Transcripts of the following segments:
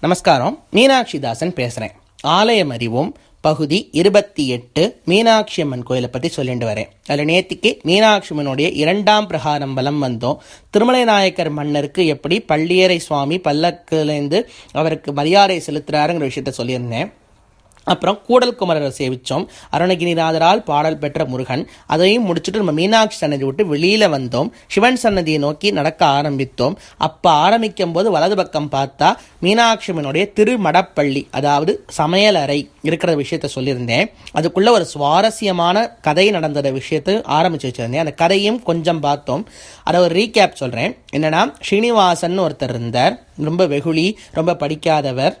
நமஸ்காரம். மீனாட்சி தாசன் பேசுகிறேன் ஆலயம் அறிவோம். பகுதி இருபத்தி எட்டு மீனாட்சி அம்மன் கோயிலை பற்றி சொல்லிட்டு வரேன். அதில் நேத்திக்கு மீனாட்சி அம்மனுடைய இரண்டாம் பிரகாரம் வலம் வந்தோம். திருமலை நாயக்கர் மன்னருக்கு எப்படி பள்ளியறை சுவாமி பல்லக்கிலேருந்து அவருக்கு மரியாதை செலுத்துறாருங்கிற விஷயத்த சொல்லியிருந்தேன். அப்புறம் கூடல் குமரரை சேவித்தோம் அருணகிரிநாதரால் பாடல் பெற்ற முருகன். அதையும் முடிச்சுட்டு நம்ம மீனாட்சி சன்னதி விட்டு வெளியில் வந்தோம். சிவன் சன்னதியை நோக்கி நடக்க ஆரம்பித்தோம். அப்போ ஆரம்பிக்கும் போது வலது பக்கம் பார்த்தா மீனாட்சி அம்மனுடைய திருமடப்பள்ளி அதாவது சமையலறை இருக்கிற விஷயத்த சொல்லியிருந்தேன். அதுக்குள்ளே ஒரு சுவாரஸ்யமான கதை நடந்த விஷயத்தை ஆரம்பித்து வச்சிருந்தேன். அந்த கதையும் கொஞ்சம் பார்த்தோம். அதை ஒரு ரீகேப் சொல்கிறேன் என்னென்னா ஸ்ரீனிவாசன் ஒருத்தர் இருந்தார். ரொம்ப வெகுளி ரொம்ப படிக்காதவர்.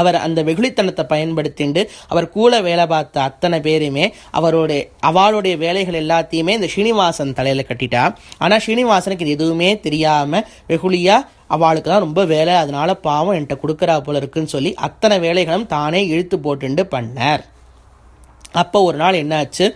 அவர் அந்த வெகுளித்தனத்தை பயன்படுத்திண்டு அவர் கூட வேலை பார்த்த அத்தனை பேருமே அவருடைய அவளுடைய வேலைகள் எல்லாத்தையுமே இந்த ஸ்ரீனிவாசன் தலையில் கட்டிட்டா. ஆனால் ஸ்ரீனிவாசனுக்கு இது எதுவுமே தெரியாமல் வெகுளியாக அவளுக்கு தான் ரொம்ப வேலை. அதனால பாவம் என்கிட்ட கொடுக்குறா போல இருக்குன்னு சொல்லி அத்தனை வேலைகளும் தானே இழுத்து போட்டுண்டு பண்ணார். அப்போ ஒரு நாள் என்னாச்சு?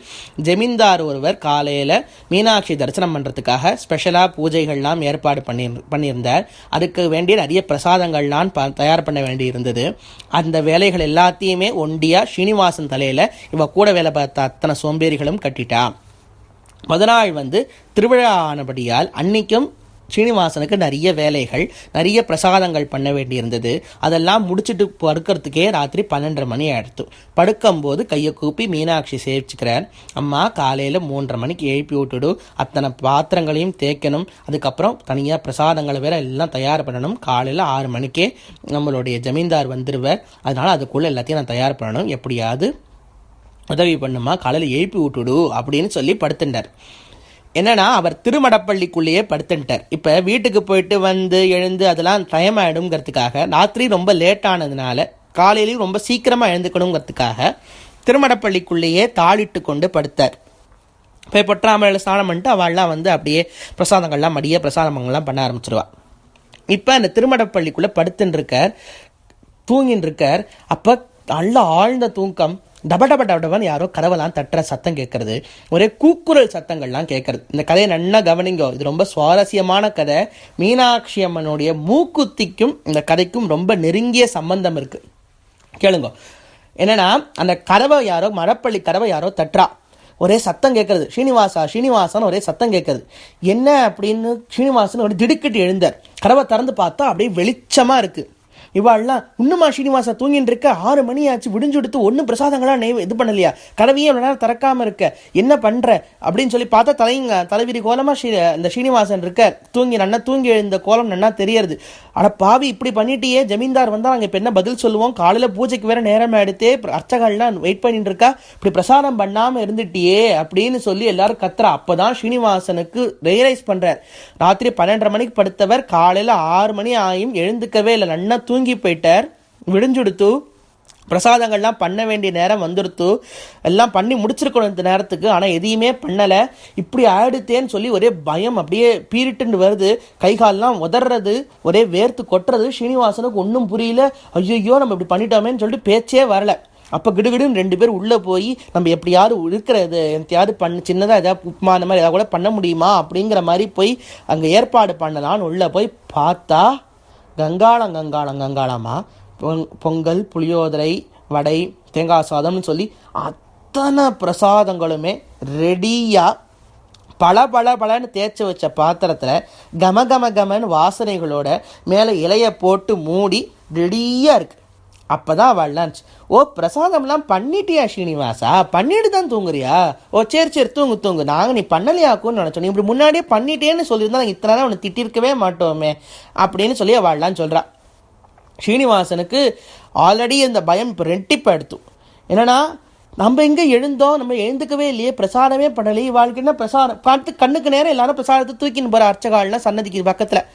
ஜமீன்தார் ஒருவர் காலையில் மீனாட்சி தரிசனம் பண்ணுறதுக்காக ஸ்பெஷலாக பூஜைகள்லாம் ஏற்பாடு பண்ணி பண்ணியிருந்தார். அதுக்கு வேண்டிய நிறைய பிரசாதங்கள்லாம் ப தயார் பண்ண வேண்டி இருந்தது. அந்த வேலைகள் எல்லாத்தையுமே ஒண்டியாக ஸ்ரீனிவாசன் தலையில் இவ கூட வேலை பார்த்த அத்தனை சோம்பேறிகளும் கட்டிட்டா. முத நாள் வந்து திருவிழா ஆனபடியால் அன்னைக்கும் ஸ்ரீனிவாசனுக்கு நிறைய வேலைகள் நிறைய பிரசாதங்கள் பண்ண வேண்டியிருந்தது. அதெல்லாம் முடிச்சுட்டு படுக்கிறதுக்கே ராத்திரி பன்னெண்டரை மணி ஆயிடுத்து. படுக்கும்போது கையை கூப்பி மீனாட்சி சேவிச்சுக்கிறார். அம்மா காலையில் மூன்றரை மணிக்கு எழுப்பி விட்டுடு. அத்தனை பாத்திரங்களையும் தேய்க்கணும். அதுக்கப்புறம் தனியாக பிரசாதங்களை வேற எல்லாம் தயார் பண்ணணும். காலையில் ஆறு மணிக்கே நம்மளுடைய ஜமீன்தார் வந்துடுவார் அதனால் அதுக்குள்ளே எல்லாத்தையும் நான் தயார் பண்ணணும். எப்படியாவது உதவி பண்ணுமா காலையில் எழுப்பி விட்டுடு. அப்படின்னு சொல்லி படுத்துட்டார். என்னன்னா அவர் திருமடப்பள்ளிக்குள்ளேயே படுத்துட்டார் இப்போ வீட்டுக்கு போயிட்டு வந்து எழுந்து அதெல்லாம் டைம் ஆகிடுங்கிறதுக்காக ராத்திரி ரொம்ப லேட் ஆனதுனால காலையிலையும் ரொம்ப சீக்கிரமாக எழுந்துக்கணுங்கிறதுக்காக திருமடப்பள்ளிக்குள்ளேயே தாளிட்டு கொண்டு படுத்தார். போய் பொற்றாமலையில் ஸ்நானம் பண்ணிட்டு அவள்லாம் வந்து அப்படியே பிரசாதங்கள்லாம் மடிய பிரசாதங்கள்லாம் பண்ண ஆரம்பிச்சிருவா. இப்போ அந்த திருமடப்பள்ளிக்குள்ளே படுத்துன்னு இருக்கார் தூங்கின்னு இருக்கார் அப்போ நல்ல ஆழ்ந்த தூக்கம். டப டப டப யாரோ கதவெல்லாம் தட்டுற சத்தம் கேட்கறது. ஒரே கூக்குரல் சத்தங்கள்லாம் கேட்கறது. இந்த கதையை நல்லா கவனிங்கோ. இது ரொம்ப சுவாரஸ்யமான கதை. மீனாட்சி அம்மனுடைய மூக்குத்திக்கும் இந்த கதைக்கும் ரொம்ப நெருங்கிய சம்பந்தம் இருக்கு. கேளுங்க. என்னன்னா அந்த கதவை யாரோ மரப்பள்ளி கதவை யாரோ தட்டுறா. ஒரே சத்தம் கேட்கறது. ஸ்ரீனிவாசா ஸ்ரீனிவாசன் ஒரே சத்தம் கேட்கறது. என்ன அப்படின்னு ஸ்ரீனிவாசன் ஒரு திடுக்கிட்டு எழுந்தார். கதவை திறந்து பார்த்தா அப்படியே வெளிச்சமாக இருக்குது இவாள்லாம் இன்னுமா ஸ்ரீனிவாசா தூங்கிட்டு இருக்க ஆறு மணி ஆச்சு விடிஞ்சுடுத்து ஒன்றும் பிரசாதங்களாக நெய் இது பண்ணலையா? கதவையும் இவ்வளோ நேரம் திறக்காம இருக்க என்ன பண்ற? அப்படின்னு சொல்லி பார்த்தா தலைங்க தலைவிரி கோலமா ஸ்ரீ இந்த ஸ்ரீனிவாசன் இருக்க தூங்கி நன்னா தூங்கி எழுந்த கோலம் நன்னா தெரியறது. ஆனால் பாவி இப்படி பண்ணிட்டியே ஜமீன்தார் வந்தால் நாங்கள் இப்போ என்ன பதில் சொல்லுவோம்? காலையில் பூஜைக்கு வேற நேரம் எடுத்தே அர்ச்சகள்லாம் வெயிட் பண்ணிட்டு இருக்கா? இப்படி பிரசாதம் பண்ணாமல் இருந்துட்டியே அப்படின்னு சொல்லி எல்லாரும் கத்துறா. அப்பதான் ஸ்ரீனிவாசனுக்கு ரியலைஸ் பண்ணுறார் ராத்திரி பன்னெண்டரை மணிக்கு படுத்தவர் காலையில் ஆறு மணி ஆயும் எழுந்துக்கவே இல்லை. நன்னா தூங்கி போயிட்டார். விடிஞ்சுடுத்து பிரசாதங்கள்லாம் பண்ண வேண்டிய நேரம் வந்துடுத்து எல்லாம் பண்ணி முடிச்சிருக்கணும் இந்த நேரத்துக்கு. ஆனால் எதையுமே பண்ணலை. இப்படி ஆயிடுத்தேன்னு சொல்லி ஒரே பயம் அப்படியே பீரிட்டுன்னு வருது. கைகாலெலாம் உதறது ஒரே வேர்த்து கொட்டுறது. ஸ்ரீனிவாசனுக்கு ஒன்றும் புரியல. ஐயோ நம்ம இப்படி பண்ணிட்டோமேன்னு சொல்லிட்டு பேச்சே வரல. அப்போ கிடுகிடுன்னு ரெண்டு பேர் உள்ளே போய் நம்ம எப்படியாவது இருக்கிறது எத்தையாவது பண்ண சின்னதாக ஏதாவது உப்புமா அந்த மாதிரி ஏதாவது கூட பண்ண முடியுமா அப்படிங்கிற மாதிரி போய் அங்கே ஏற்பாடு பண்ணலான்னு உள்ளே போய் பார்த்தா கங்காளம் கங்காளம் கங்காளமாக பொங் பொங்கல் புளியோதரை வடை தேங்காய் சாதம்னு சொல்லி அத்தனை பிரசாதங்களுமே ரெடியாக பல பல பலன்னு தேய்ச்சி வச்ச பாத்திரத்தில் கம கம கமன்னு வாசனைகளோட மேலே இலையை போட்டு மூடி ரெடியாக இருக்குது அப்போ தான் அவள் லஞ்ச் ஓ பிரசாதம்லாம் பண்ணிட்டியா ஸ்ரீனிவாசா பண்ணிட்டு தான் தூங்குறியா? ஓ சரி சரி தூங்கு தூங்கு. நாங்கள் நீ பண்ணலையாக்கும்னு நினச்சோம். நீ இப்படி முன்னாடியே பண்ணிட்டேன்னு சொல்லியிருந்தா நாங்கள் இத்தனை நாள் உன்னை திட்டிருக்கவே மாட்டோமே அப்படின்னு சொல்லி அவள்லாம் சொல்கிறா ஸ்ரீனிவாசனுக்கு ஆல்ரெடி இந்த பயம் இப்போ ரெட்டிப்பாக எடுத்து. என்னென்னா நம்ம எங்கே எழுந்தோம்? நம்ம எழுந்துக்கவே இல்லையே பிரசாதமே பண்ணலையே. வாழ்க்கைன்னா பிரசாதம்? பார்த்து கண்ணுக்கு நேரம் எல்லாரும் பிரசாதத்தை தூக்கின்னு போகிற அர்ச்சகால்லாம் சன்னதிக்கு பக்கத்தில்.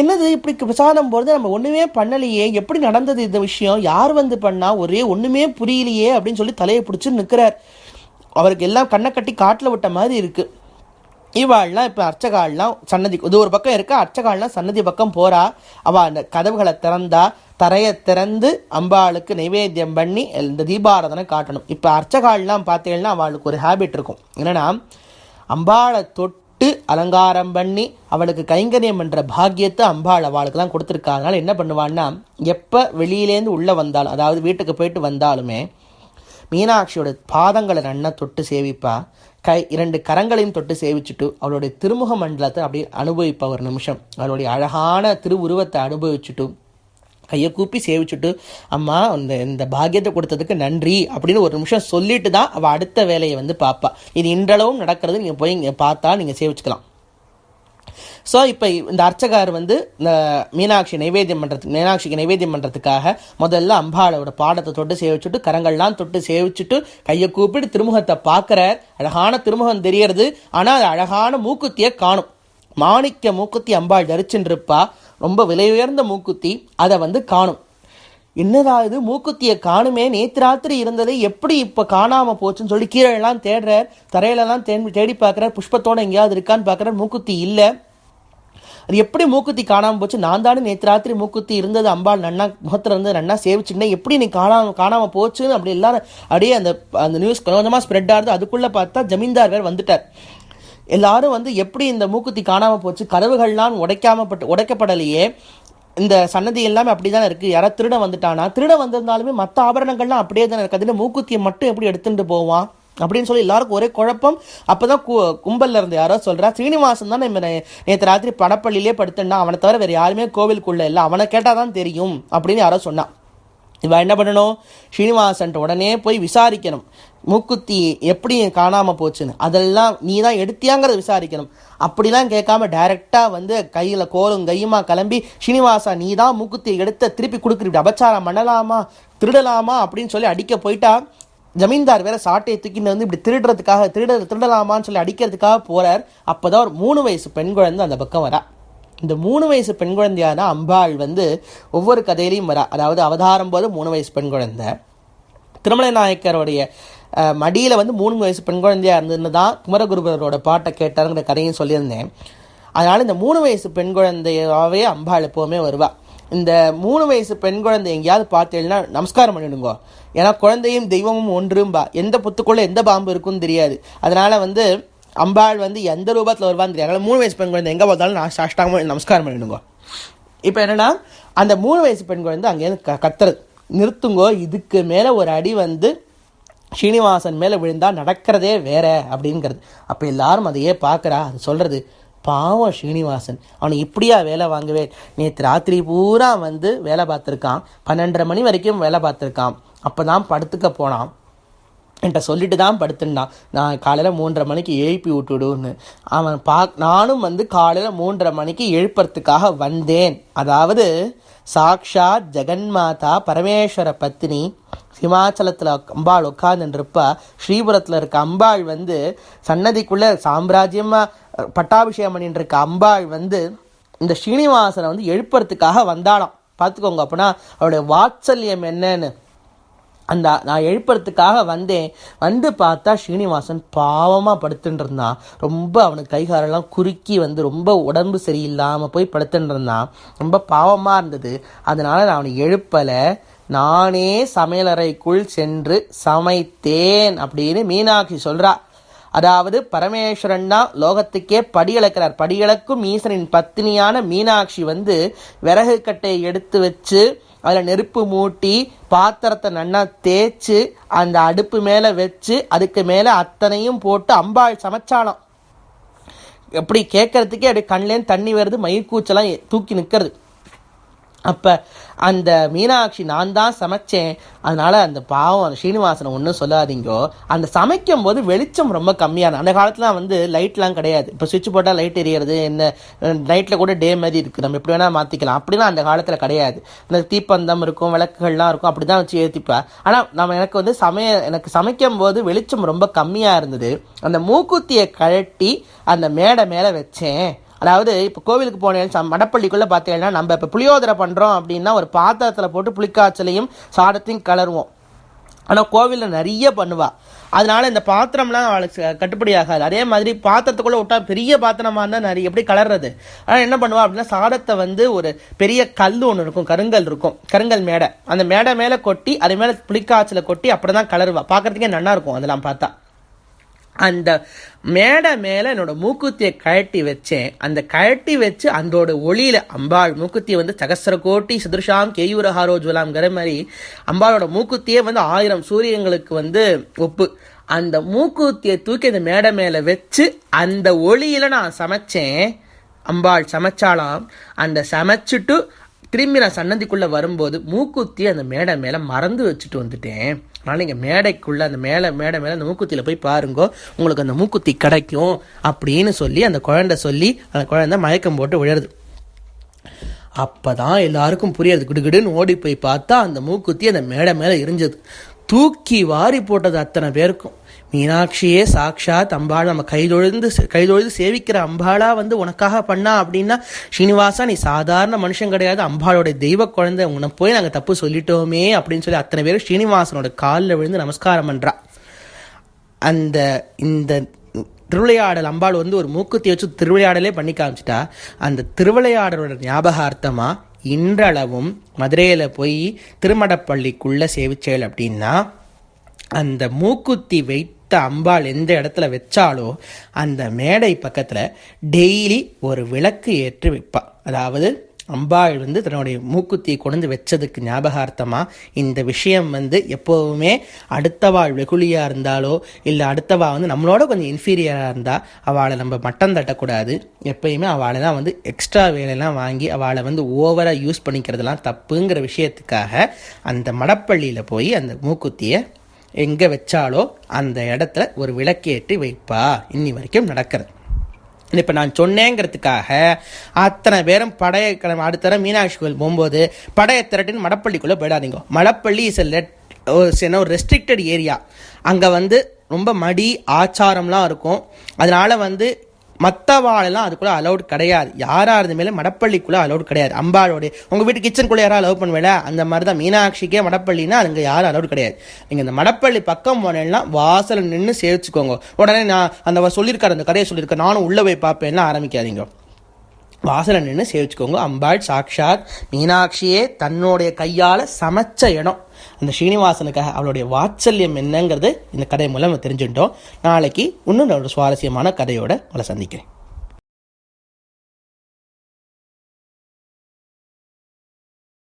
என்னது இப்படி பிரசாதம் போகிறது நம்ம ஒன்றுமே பண்ணலையே. எப்படி நடந்தது இந்த விஷயம்? யார் வந்து பண்ணால் ஒரே ஒன்றுமே புரியலையே அப்படின்னு சொல்லி தலையை பிடிச்சி நிற்கிறார் அவருக்கு எல்லாம் கண்ணை கட்டி காட்டில் விட்ட மாதிரி இருக்குது இவாள்லாம் இப்போ அர்ச்சகால்லாம் சன்னதி இது ஒரு பக்கம் இருக்க? அர்ச்சகால்லாம் சன்னதி பக்கம் போகிறா அவள் அந்த கதவுகளை திறந்தா தரையை திறந்து அம்பாளுக்கு நைவேத்தியம் பண்ணி இந்த தீபாராதனை காட்டணும். இப்போ அர்ச்சகால்லாம் பார்த்தீங்கன்னா அவளுக்கு ஒரு ஹேபிட் இருக்கும். என்னன்னா அம்பாளை தொட்டு தொட்டு அலங்காரம் பண்ணி அவளுக்கு கைங்கரியம் என்ற பாக்கியத்தை அம்பாள் அவளுக்குலாம் கொடுத்துருக்கா அதனால என்ன பண்ணுவான்னா எப்போ வெளியிலேருந்து உள்ளே வந்தாலும் அதாவது வீட்டுக்கு போயிட்டு வந்தாலுமே மீனாட்சியோட பாதங்களை நன்னா தொட்டு சேவிப்பா. கை இரண்டு கரங்களையும் தொட்டு சேவிச்சுட்டு அவளுடைய திருமுக மண்டலத்தை அப்படியே அனுபவிப்பா ஒரு நிமிஷம். அவளுடைய அழகான திருவுருவத்தை அனுபவிச்சுட்டு கையை கூப்பி சேவிச்சுட்டு அம்மா இந்த இந்த பாக்கியத்தை கொடுத்ததுக்கு நன்றி அப்படின்னு ஒரு நிமிஷம் சொல்லிட்டு தான் அவள் அடுத்த வேலையை வந்து பார்ப்பா இது இன்றளவும் நடக்கிறது. நீங்கள் போய் இங்கே பார்த்தா நீங்கள் சேவிச்சுக்கலாம். ஸோ இப்போ இந்த அர்ச்சகர் வந்து இந்த மீனாட்சி நைவேத்தியம் பண்ணுறதுக்கு மீனாட்சிக்கு நைவேத்தியம் பண்ணுறதுக்காக முதல்ல அம்பாளோட பாடத்தை தொட்டு சேவிச்சுட்டு கரங்கள்லாம் தொட்டு சேவிச்சுட்டு கையை கூப்பிட்டு திருமுகத்தை பார்க்குற அழகான திருமுகம் தெரியறது ஆனால் அது அழகான மூக்குத்தியை காணும். மாணிக்க மூக்குத்தி அம்பாள் தரிச்சுருப்பா ரொம்ப விலை உயர்ந்த மூக்குத்தி அதை வந்து காணும். என்னடா இது மூக்குத்தியை காணுமே? நேற்று ராத்திரி இருந்தது எப்படி இப்போ காணாமல் போச்சுன்னு சொல்லி கீழெல்லாம் தேடுறார் தரையிலலாம் தேடி தேடி பார்க்குறார் புஷ்பத்தோடு எங்கேயாவது இருக்கான்னு பார்க்குறார் மூக்குத்தி இல்லை. அது எப்படி மூக்குத்தி காணாமல் போச்சு? நான் தானே நேற்று ராத்திரி மூக்குத்தி இருந்தது அம்பாள் நன்னா முகத்தில் இருந்து நன்னா சேவிச்சுட்டேன் எப்படி நீ காணாம காணாமல் போச்சுன்னு அப்படி எல்லாரும் அப்படியே அந்த அந்த நியூஸ் கொஞ்சமாக ஸ்ப்ரெட் ஆகுது. அதுக்குள்ளே பார்த்தா ஜமீன்தார்கள் வந்துட்டார். எல்லாரும் வந்து எப்படி இந்த மூக்குத்தி காணாமல் போச்சு? கதவுகள்லாம் உடைக்காமப்பட்டு உடைக்கப்படலையே. இந்த சன்னதி எல்லாமே அப்படி தானே இருக்குது யாராவது திருட வந்துட்டானா? திருட வந்திருந்தாலுமே மற்ற ஆபரணங்கள்லாம் அப்படியே தானே இருக்குது அதில் மூக்குத்தியை மட்டும் எப்படி எடுத்துகிட்டு போவான் அப்படின்னு சொல்லி எல்லாருக்கும் ஒரே குழப்பம். அப்பதான் கு கும்பல்ல இருந்து யாரோ சொல்கிறா சீனிவாசன் தான் நம்ம நேற்று ராத்திரி படப்பள்ளியிலே படுத்துனா அவனை தவிர வேறு யாருமே கோவிலுக்குள்ளே இல்லை. அவனை கேட்டால் தான் தெரியும். அப்படின்னு யாரோ சொன்னான் இவன் என்ன பண்ணணும்? ஸ்ரீனிவாசன்ட்ட உடனே போய் விசாரிக்கணும். மூக்குத்தி எப்படி காணாமல் போச்சுன்னு. அதெல்லாம் நீ தான் எடுத்தியாங்கிறத விசாரிக்கணும். அப்படிலாம் கேட்காம டைரெக்டாக வந்து கையில் கோலும் கையுமா கிளம்பி ஸ்ரீனிவாசா நீ தான் மூக்குத்தியை எடுத்த திருப்பி கொடுக்குற அபச்சாரம் பண்ணலாமா? திருடலாமா? அப்படின்னு சொல்லி அடிக்க போயிட்டா ஜமீன்தார் வேற சாட்டையை தூக்கிட்டு வந்து இப்படி திருடுறதுக்காக திருட திருடலாமான்னு சொல்லி அடிக்கிறதுக்காக போகிறார் அப்போ தான் ஒரு மூணு வயசு பெண் குழந்தை அந்த பக்கம் வரா. இந்த மூணு வயசு பெண் குழந்தையான அம்பாள் வந்து ஒவ்வொரு கதையிலையும் வரா. அதாவது அவதாரம் போது மூணு வயசு பெண் குழந்தை. திருமலை நாயக்கருடைய மடியில் வந்து மூணு வயசு பெண் குழந்தையாக இருந்ததுன்னு தான் குமரகுருபரோட பாட்டை கேட்டாருங்கிற கதையும் சொல்லியிருந்தேன். அதனால் இந்த மூணு வயசு பெண் குழந்தையாகவே அம்பாள் எப்போவுமே வருவாள் இந்த மூணு வயசு பெண் குழந்தை எங்கேயாவது பார்த்தீங்கன்னா நமஸ்காரம் பண்ணிடுங்க. ஏன்னா குழந்தையும் தெய்வமும் ஒன்றும்பா. எந்த புத்துக்குள்ளே எந்த பாம்பு இருக்குன்னு தெரியாது. அதனால் வந்து அம்பாள் வந்து எந்த ரூபத்தில் வருவான்னு தெரியாது மூணு வயசு பெண் குழந்தை எங்கே பார்த்தாலும் நான் சாஷ்டாங்கமாக நமஸ்காரம் பண்ணிடுங்க. இப்போ என்னென்னா அந்த மூணு வயசு பெண் குழந்தை அங்கேருந்து க கத்துறது. நிறுத்துங்கோ இதுக்கு மேலே ஒரு அடி வந்து ஸ்ரீனிவாசன் மேலே விழுந்தால் நடக்கிறதே வேற அப்படிங்கிறது. அப்போ எல்லாரும் அதையே பார்க்குறா அது சொல்கிறது பாவம் ஸ்ரீனிவாசன் அவனை இப்படியா வேலை வாங்குவேன்? நேற்று ராத்திரி பூரா வந்து வேலை பார்த்துருக்கான். பன்னெண்டரை மணி வரைக்கும் வேலை பார்த்துருக்கான். அப்போ தான் படுத்துக்க போனான். என்கிட்ட சொல்லிட்டு தான் படுத்துனான் நான் காலையில் மூன்றரை மணிக்கு எழுப்பி விட்டுடுன்னு. அவன் பா நானும் வந்து காலையில் மூன்றரை மணிக்கு எழுப்புறதுக்காக வந்தேன். அதாவது சாக்ஷாத் ஜெகன்மாதா பரமேஸ்வர பத்னி ஹிமாச்சலத்தில் அம்பாள் உட்காந்துருப்பா ஸ்ரீபுரத்தில் இருக்க அம்பாள் வந்து சன்னதிக்குள்ளே சாம்ராஜ்யமாக பட்டாபிஷேகம் பண்ணிட்டு இருக்க அம்பாள் வந்து இந்த ஸ்ரீனிவாசனை வந்து எழுப்புறதுக்காக வந்தாளாம். பார்த்துக்கோங்க அப்படின்னா அவருடைய வாத்சல்யம் என்னன்னு. அந்த நான் எழுப்புறதுக்காக வந்தேன் வந்து பார்த்தா ஸ்ரீனிவாசன் பாவமாக படுத்துட்டு இருந்தான் ரொம்ப அவனுக்கு கைகாரெல்லாம் குறுக்கி வந்து ரொம்ப உடம்பு சரியில்லாமல் போய் படுத்துட்டு இருந்தான் ரொம்ப பாவமாக இருந்தது. அதனால் நான் அவனை எழுப்பலை. நானே சமையலறைக்குள் சென்று சமைத்தேன் அப்படின்னு மீனாட்சி சொல்கிறா அதாவது பரமேஸ்வரன் தான் லோகத்துக்கே படியளக்கிறார் படியளக்கும் ஈசனின் பத்தினியான மீனாட்சி வந்து விறகு கட்டையை எடுத்து வச்சு அதில் நெருப்பு மூட்டி பாத்திரத்தை நன்னா தேய்ச்சி அந்த அடுப்பு மேலே வச்சு அதுக்கு மேலே அத்தனையும் போட்டு அம்பாள் சமைச்சாலாம் எப்படி கேட்கறதுக்கே அப்படி கண்லேருந்து தண்ணி வருது மயிர்கூச்செல்லாம் தூக்கி நிற்கிறது அப்போ அந்த மீனாட்சி நான் தான் சமைச்சேன். அதனால் அந்த பாவம் அந்த ஸ்ரீனிவாசனை ஒன்றும் சொல்லாதீங்கோ. அந்த சமைக்கும் போது வெளிச்சம் ரொம்ப கம்மியான அந்த காலத்துலாம் வந்து லைட்லாம் கிடையாது. இப்போ சுவிட்ச் போட்டால் லைட் எரியறது என்ன லைட்டில் கூட டே மாதிரி இருக்குது நம்ம எப்படி வேணால் மாற்றிக்கலாம் அப்படிலாம் அந்த காலத்தில் கிடையாது. இந்த தீப்பந்தம் இருக்கும் விளக்குகள்லாம் இருக்கும். அப்படி தான் வச்சு ஏற்றிப்பேன் ஆனால் நம்ம எனக்கு வந்து சமைய எனக்கு சமைக்கும் போது வெளிச்சம் ரொம்ப கம்மியாக இருந்தது. அந்த மூக்குத்தியை கழட்டி அந்த மேடை மேலே வச்சேன். அதாவது இப்போ கோவிலுக்கு போனேன் மடப்பள்ளிக்குள்ளே பார்த்தீங்கன்னா நம்ம இப்போ புளியோதரை பண்ணுறோம் அப்படின்னா ஒரு பாத்திரத்தில் போட்டு புளிக்காய்ச்சலையும் சாதத்தையும் கலருவோம். ஆனால் கோவிலில் நிறைய பண்ணுவா. அதனால இந்த பாத்திரம்லாம் அவளுக்கு கட்டுப்படி ஆகாது அதே மாதிரி பாத்திரத்துக்குள்ளே விட்டா பெரிய பாத்திரமா இருந்தால் நிறைய எப்படி கலர்றது? ஆனால் என்ன பண்ணுவா அப்படின்னா சாதத்தை வந்து ஒரு பெரிய கல் ஒன்று இருக்கும் கருங்கல் இருக்கும் கருங்கல் மேடை. அந்த மேடை மேலே கொட்டி அது மேலே புளிக்காய்ச்சலை கொட்டி அப்படி தான் கலருவா. பார்க்கறதுக்கே நல்லா இருக்கும் அதெல்லாம் பார்த்தா. அந்த மேடை மேலே என்னோடய மூக்குத்தியை கழட்டி வச்சேன். அந்த கழட்டி வச்சு அந்தோட ஒளியில் அம்பாள் மூக்குத்தியை வந்து சகசர கோட்டி சதுர்ஷாம் கேயூரஹாரோ ஜுவலாம்ங்கிற மாதிரி அம்பாளோட மூக்குத்தியே வந்து ஆயிரம் சூரியங்களுக்கு வந்து ஒப்பு. அந்த மூக்குத்தியை தூக்கி அந்த மேடை மேலே வச்சு அந்த ஒளியில் நான் சமைச்சேன். அம்பாள் சமைச்சாலாம் அந்த சமைச்சிட்டு திரும்பி நான் சன்னதிக்குள்ளே வரும்போது மூக்குத்தி அந்த மேடை மேலே மறந்து வச்சுட்டு வந்துட்டேன். அதனால் நீங்கள் மேடைக்குள்ளே அந்த மேலே மேடை மேலே அந்த மூக்குத்தியில் போய் பாருங்கோ. உங்களுக்கு அந்த மூக்குத்தி கிடைக்கும் அப்படின்னு சொல்லி அந்த குழந்தை சொல்லி அந்த குழந்தை மயக்கம் போட்டு விழுறது. அப்போ தான் எல்லாருக்கும் புரியாது. கிடுகிடுன்னு ஓடி போய் பார்த்தா அந்த மூக்குத்தி அந்த மேடை மேலே எரிஞ்சது. தூக்கி வாரி போட்டது அத்தனை பேருக்கும். மீனாட்சியே சாக்ஷாத் அம்பாள் நம்ம கைதொழுந்து கைதொழுது சேவிக்கிற அம்பாளா வந்து உனக்காக பண்ணா அப்படின்னா ஸ்ரீனிவாசா நீ சாதாரண மனுஷன் கிடையாது. அம்பாளோட தெய்வ குழந்தை உன்னை போய் நாங்கள் தப்பு சொல்லிட்டோமே அப்படின்னு சொல்லி அத்தனை பேரும் ஸ்ரீனிவாசனோட காலில் விழுந்து நமஸ்காரம் பண்ணுறா அந்த இந்த திருவிளையாடல் அம்பாள் வந்து ஒரு மூக்குத்தி வச்சு திருவிளையாடலே பண்ணி காமிச்சிட்டா. அந்த திருவிளையாடலோட ஞாபகார்த்தமாக இன்றளவும் மதுரையில் போய் திருமடப்பள்ளிக்குள்ளே சேவிச்சேல் அப்படின்னா அந்த மூக்குத்தி அம்பாள் எந்த இடத்துல வச்சாலோ அந்த மேடை பக்கத்தில் டெய்லி ஒரு விளக்கு ஏற்றி வைப்பாள் அதாவது அம்பாள் வந்து தன்னுடைய மூக்குத்தியை கொண்டு வச்சதுக்கு ஞாபகார்த்தமாக இந்த விஷயம் வந்து எப்போவுமே அடுத்தவாள் வெகுளியாக இருந்தாலோ இல்லை அடுத்தவா வந்து நம்மளோட கொஞ்சம் இன்ஃபீரியராக இருந்தால் அவளை நம்ம மட்டம் தட்டக்கூடாது. எப்பயுமே அவளெல்லாம் வந்து எக்ஸ்ட்ரா வேலையெல்லாம் வாங்கி அவளை வந்து ஓவராக யூஸ் பண்ணிக்கிறதுலாம் தப்புங்கிற விஷயத்துக்காக அந்த மடப்பள்ளியில் போய் அந்த மூக்குத்தியை எங்கே வச்சாலோ அந்த இடத்துல ஒரு விளக்கேற்றி வைப்பா. இன்னி வரைக்கும் நடக்கிறது. இப்போ நான் சொன்னேங்கிறதுக்காக அத்தனை பேரும் படைய கிழமை அடுத்த மீனாட்சி கோயில் போகும்போது படையை திரட்டின்னு மடப்பள்ளிக்குள்ளே போயிடாதீங்க. மடப்பள்ளி இஸ் லெட் ஒரு ரெஸ்ட்ரிக்டட் ஏரியா அங்கே வந்து ரொம்ப மடி ஆச்சாரம்லாம் இருக்கும். அதனால் வந்து மற்ற வாழெல்லாம் அதுக்குள்ளே அலௌட் கிடையாது. யாராக இருந்தமேலே மடப்பள்ளிக்குள்ளே அலௌட் கிடையாது. அம்பாளோடைய உங்கள் வீட்டு கிச்சனுக்குள்ளே யாராவது அலோவ் பண்ணுவேல? அந்த மாதிரி தான் மீனாட்சிக்கே மடப்பள்ளினா அங்கே யாரும் அலௌட் கிடையாது. நீங்கள் இந்த மடப்பள்ளி பக்கம் போனேன்னா வாசலில் நின்று சேர்த்துக்கோங்க உடனே நான் அந்த சொல்லியிருக்காரு அந்த கதையை சொல்லியிருக்கேன் நானும் உள்ளே போய் பார்ப்பேன்லாம் ஆரம்பிக்காதீங்க. வாசலை நின்று சேவிச்சுக்கோங்க. அம்பாள் சாக்ஷாத் மீனாட்சியே தன்னுடைய கையால் சமைச்ச இடம். அந்த ஸ்ரீனிவாசனுக்காக அவளுடைய வாத்சல்யம் என்னங்கிறது இந்த கதை மூலம் நம்ம தெரிஞ்சுட்டோம் நாளைக்கு இன்னும் ஒரு சுவாரஸ்யமான கதையோடு உங்களை சந்திக்கிறேன்.